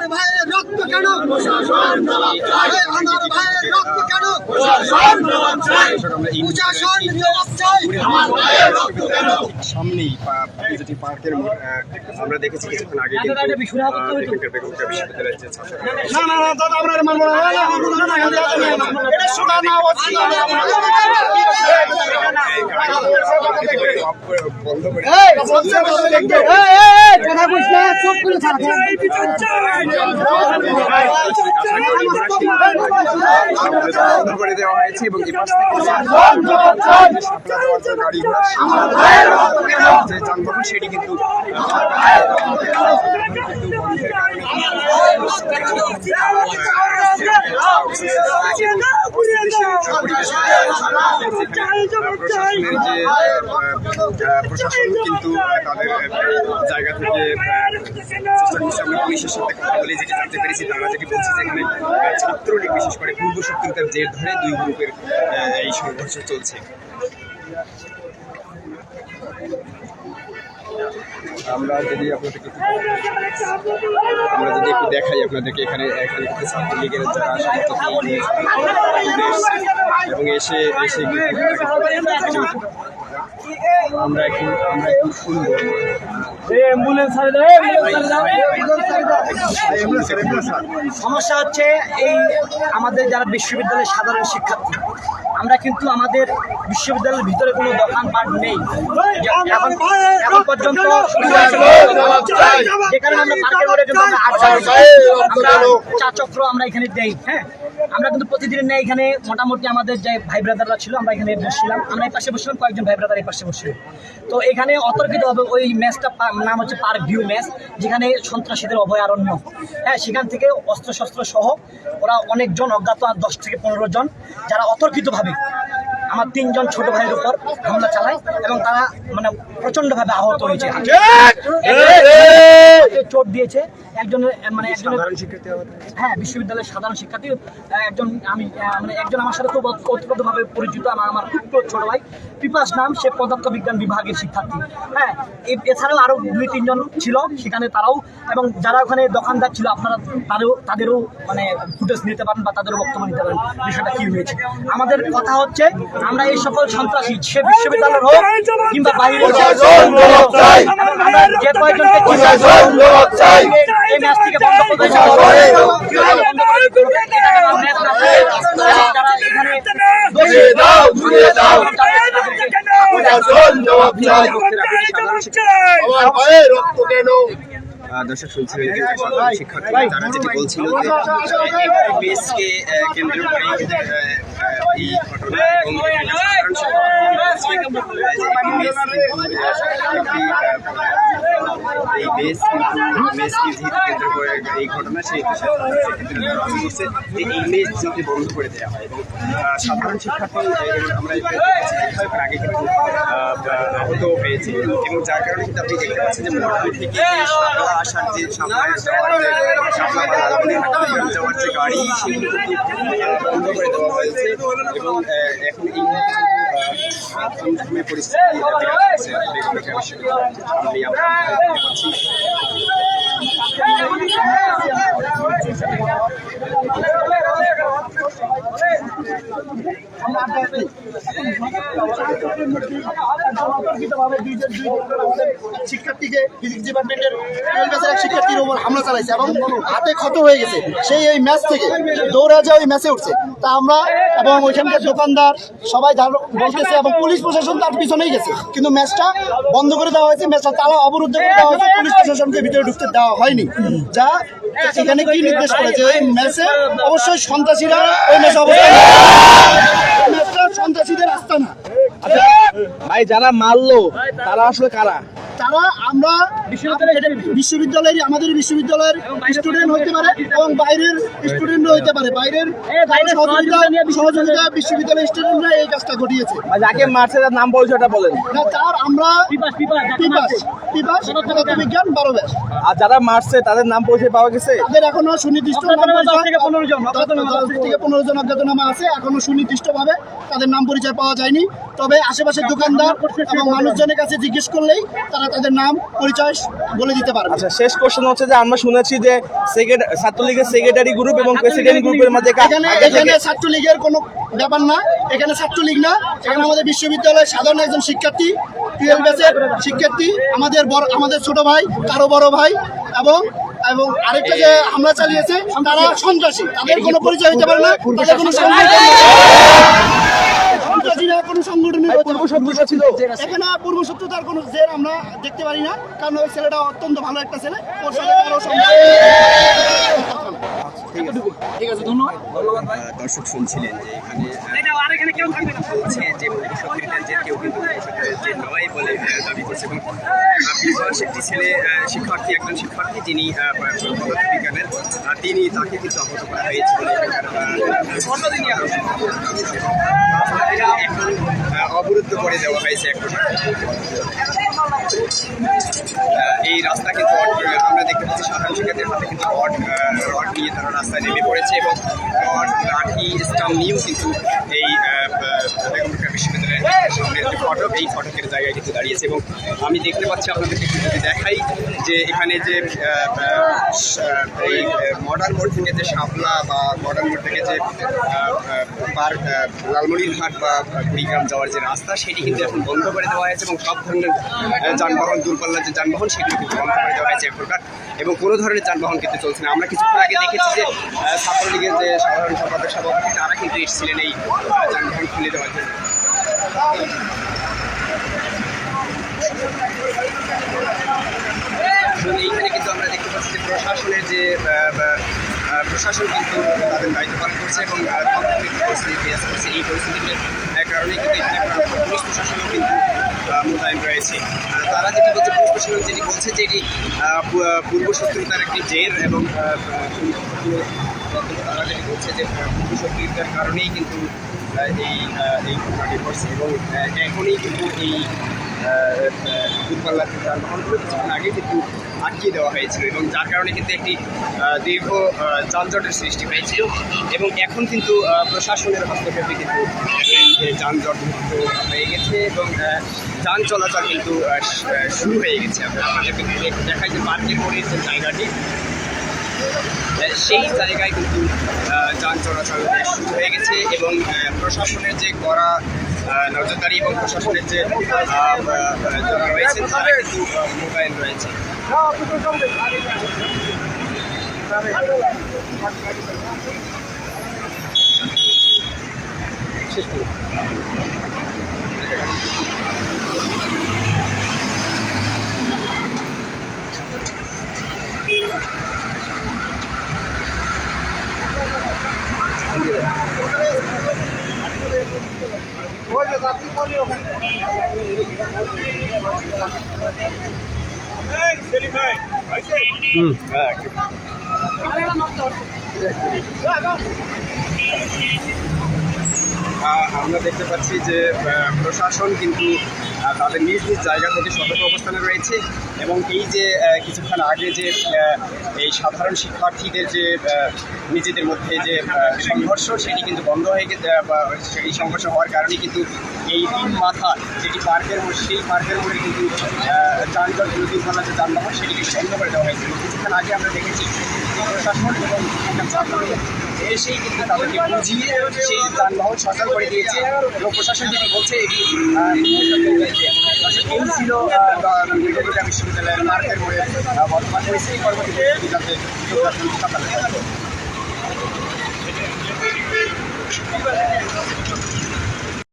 আমার ভাইয়ের রক্ত কেন এই আমার ভাইয়ের রক্ত কেন প্রশাসন জবাব চাই সামনেই পার্কের আমরা দেখেছি কিছুক্ষণ আগে বিশ্ববিদ্যালয়ের যে ছাত্ররা না না না দাদা আমরা মানবো না না, না, না, না, না, না, এটা শোনা না উচিত না, বন্ধ করে বন্ধ করে দেওয়া হয়েছে এবং থেকে শাপলা দেওয়ার যে গাড়ি যে যানবাহন সেটি কিন্তু জায়গা থেকে চেষ্টা করছে আমরা পুলিশের সাথে কথা বলে যেটি জানতে তারা যেটি বলছে যে এখানে ছাত্রলীগ, বিশেষ করে পূর্ব শত্রুতার জের ধরে দুই গ্রুপের এই সংঘর্ষ চলছে। আমরা যদি আপনাদেরকে আমরা যদি একটু দেখাই আপনাদেরকে এখানে এখানে ছাত্রলীগের যারা সমর্থক এবং এসে এসে আমরা একটু আমরা একটু শুনব সমস্যা হচ্ছে এই আমাদের যারা বিশ্ববিদ্যালয়ের সাধারণ শিক্ষার্থী আমরা কিন্তু আমাদের বিশ্ববিদ্যালয়ের ভিতরে কোনো দোকানপাট নেই এখন এখন পর্যন্ত যে কারণে আমরা পার্কের মোড়ে কিন্তু আমরা আড্ডা চা চক্র আমরা এখানে দেই হ্যাঁ? আমরা কিন্তু প্রতিদিন নেই এখানে মোটামুটি আমাদের যে ভাই ব্রাদাররা ছিল আমরা এখানে বসছিলাম। আমরা এই পাশে বসছিলাম কয়েকজন ভাই ব্রাদার এই পাশে বসছিল। তো এখানে অতর্কিত হবে ওই ম্যাচটা নাম হচ্ছে পার্ক ভিউ ম্যাচ যেখানে সন্ত্রাসীদের অভয়ারণ্য। হ্যাঁ সেখান থেকে অস্ত্রশস্ত্র সহ ওরা অনেকজন অজ্ঞাত আর দশ থেকে পনেরো জন যারা অতর্কিতভাবে আমার তিনজন ছোট ভাইয়ের উপর হামলা চালায় এবং তারা মানে প্রচন্ডভাবে আহত হয়েছে। চোট দিয়েছে একজনের মানে একজনের আমাদের হ্যাঁ বিশ্ববিদ্যালয়ের সাধারণ শিক্ষার্থী। একজন আমি মানে একজন আমার সাথে খুব ওতপ্রোতভাবে পরিচিত আমার আমার খুব ছোট ভাই। পিপাস নাম সে পদার্থ বিজ্ঞান বিভাগের শিক্ষার্থী। হ্যাঁ এছাড়াও আরও দুই তিনজন ছিল সেখানে তারাও এবং যারা ওখানে দোকানদার ছিল আপনারা তারও তাদেরও মানে ফুটেজ নিতে পারেন বা তাদেরও বক্তব্য নিতে পারেন বিষয়টা কি হয়েছে। আমাদের কথা হচ্ছে আমরা এই সকল সন্ত্রাসী সে বিশ্ববিদ্যালয়ের হোক কিংবা বাইরে আমরা যে কয়েকজনকে চিনি, এই ম্যাচ থেকে বন্ধ করতে হবে। বন্ধ করে দিতে হবে। এটা যেন দর্শক শুনছিলেন সাধারণ শিক্ষার্থী তারা যেটি বলছিল যে কেন্দ্র করে এই ঘটনা এবং সাধারণ শিক্ষার্থী এই বেস কিন্তু মেসকে যেহেতু কেন্দ্র করে এই ঘটনা সেই সেক্ষেত্রে এই মেস যাতে বন্ধ করে দেওয়া হয় এবং সাধারণ শিক্ষার্থী আমরা আগে কিন্তু আহ, আহত হয়েছে এবং যার কারণে কিন্তু আপনি দেখতে পাচ্ছেন যে মোটামুটি থেকে আসার যে সামলায় যাওয়ার যে গাড়ি সেগুলো বন্ধ করে দেওয়া হয়েছে। এবং এখন এই থমথমে পরিস্থিতি বিরাজ করছে বেগম রোকেয়া বিশ্ববিদ্যালয়ের এই কিন্তু ম্যাচটা বন্ধ করে দেওয়া হয়েছে। ম্যাচটা অবরুদ্ধ করে দেওয়া হয়েছে। পুলিশ প্রশাসনকে ভিতরে ঢুকতে দেওয়া হয়নি। যা এখানে কি নির্দেশ করেছে? ওই ম্যাচে অবশ্যই সন্ত্রাসীরা ওই ম্যাচে ম্যাচটা সন্ত্রাসীদের আস্তানা। ভাই যারা মারলো তারা আসলে কারা? তারা আমরা বিশ্ববিদ্যালয়ের আমাদের বিশ্ববিদ্যালয়ের স্টুডেন্ট হইতে পারে এবং বাইরের স্টুডেন্টও হইতে পারে। বাইরের সহযোগিতা বিশ্ববিদ্যালয়ের স্টুডেন্টরা এই কাজটা ঘটিয়েছে। যাকে মারছে তার নাম পরিচয়টা বলেন। না তার আমরা পিপাস পিপাস পদার্থবিজ্ঞান বারো ব্যাস। আর যারা মারছে তাদের নাম পরিচয় পাওয়া গেছে? তাদের এখনও সুনির্দিষ্ট থেকে পনেরো জন, থেকে পনেরো জন অজ্ঞাতনামা আছে এখনও সুনির্দিষ্টভাবে তাদের নাম পরিচয় পাওয়া যায়নি। তবে আশেপাশের দোকানদার এবং মানুষজনের কাছে জিজ্ঞেস করলেই তারা তাদের নাম পরিচয় বলে দিতে পারবে। আচ্ছা শেষ কোশ্চেন হচ্ছে যে আমরা শুনেছি যে ছাত্রলীগের সেক্রেটারি গ্রুপ এবং প্রেসিডেন্ট গ্রুপের মধ্যে এখানে এখানে ছাত্রলীগের কোনো ব্যাপার না। এখানে ছাত্রলীগ না। এখানে আমাদের বিশ্ববিদ্যালয়ের সাধারণ একজন শিক্ষার্থী টুয়েলভ ব্যাচের শিক্ষার্থী আমাদের বড় আমাদের ছোট ভাই কারও বড় ভাই এবং এবং আরেকটা যে হামলা চালিয়েছে তারা সন্ত্রাসী। তাদের কোনো পরিচয় হতে পারে না। তাদের কোনো না কোনো সংগঠনের পূর্ব পারে ছিল। এখানে পূর্ব শত্রুতার কোনো জের আমরা দেখতে পারি না কারণ ওই ছেলেটা অত্যন্ত ভালো একটা ছেলে। ওর সাথে কারও ঠিক আছে। ধন্যবাদ। ধন্যবাদ দর্শক শুনছিলেন যে এখানে আহ, বলছে যে ভবিষ্যতের যে কেউ কিন্তু যে নয় বলে দাবি করছে। এবং বিভাস একটি ছেলে শিক্ষার্থী একজন শিক্ষার্থী যিনি আহ, তিনি তাকে কিন্তু আহত করা হয়েছে বলে অবরুদ্ধ করে দেওয়া হয়েছে এখন। এই রাস্তা কিন্তু আমরা দেখতে পাচ্ছি সাধারণ শিক্ষার্থীর হাতে কিন্তু রড রড নিয়ে তারা রাস্তায় নেমে পড়েছে এবং রড লাঠি স্টাম নিয়েও কিন্তু এই ফটকের জায়গায় কিন্তু দাঁড়িয়েছে এবং আমি দেখতে পাচ্ছি আপনাদেরকে যদি দেখাই যে এখানে যে এই মডার্ন মোড় থেকে যে শাপলা বা মডার্ন মোড় থেকে যে পার্ক লালমনিরহাট বা কুড়িগ্রাম যাওয়ার যে রাস্তা, সেটি কিন্তু এখন বন্ধ করে দেওয়া হয়েছে এবং সব ধরনের যানবাহন, দূরপাল্লার যে যানবাহন সেগুলো কিন্তু বন্ধ করে দেওয়া হয়েছে এখনকার এবং কোনো ধরনের যানবাহন কিন্তু চলছে না। আমরা কিছুক্ষণ আগে দেখেছি যে ছাত্রলীগের যে সাধারণ সম্পাদক সভাপতি, তারা কিন্তু এসেছিলেন এই যানবাহন খুলে দেওয়ার জন্য। এইখানে কিন্তু আমরা দেখতে পাচ্ছি যে প্রশাসনের যে প্রশাসন কিন্তু তাদের দায়িত্ব পালন করছে এবং পরিস্থিতি ফেস করছে এই পরিস্থিতির কারণে কিন্তু পুলিশ প্রশাসনও কিন্তু মোতায়েন রয়েছে তারা যেটি বলছে পুলিশ প্রশাসন যেটি বলছে যে এটি পূর্ব শত্রুতার একটি জের এবং তারা যেটি বলছে যে পূর্ব শত্রুতার কারণেই কিন্তু এই এই ঘটনাটি ঘটছে এবং এখনই কিন্তু এই দূরপাল্লার যানবাহনগুলো কিছুক্ষণ আগে কিন্তু আটকিয়ে দেওয়া হয়েছিল এবং যার কারণে কিন্তু একটি দীর্ঘ যানজটের সৃষ্টি হয়েছিল এবং এখন কিন্তু প্রশাসনের হস্তক্ষেপে কিন্তু যানজট মুক্ত হয়ে গেছে এবং যান চলাচল কিন্তু শুরু হয়ে গেছে। আমরা আপনাদেরকে দেখাই যে পার্কের মোড়ের যে জায়গাটি সেই জায়গায় কিন্তু যান শুরু হয়ে গেছে এবং প্রশাসনের যে আহ, নজরদারি এবং প্রশাসনের যে যারা রয়েছেন তারা কিন্তু মোবাইল রয়েছে। আমরা দেখতে পাচ্ছি যে প্রশাসন কিন্তু তাদের নিজ নিজ জায়গা থেকে সতর্ক অবস্থানে রয়েছে এবং এই যে কিছুক্ষণ আগে যে এই সাধারণ শিক্ষার্থীদের যে নিজেদের মধ্যে যে সংঘর্ষ, সেটি কিন্তু বন্ধ হয়ে সেই সংঘর্ষ হওয়ার কারণে কিন্তু এই তিন মাথা, যেটি পার্কের মোড়, সেই পার্কের মোড়ে কিন্তু যানজট বিরোধী ফলা যে যানবাহন সেটি কিন্তু বন্ধ করে দেওয়া হয়েছিল কিছুক্ষণ আগে আমরা দেখেছি প্রশাসন এবং এসেই কিন্তু তাদেরকে বুঝিয়ে সেই যানবাহন সরকার করে দিয়েছে এবং প্রশাসন যেটি বলছে এটি এই ছিল কলকাতা বিশ্ববিদ্যালয়ের মার্কের মোড়ে বর্তমান পরিস্থিতি কর্মসূচি Thank.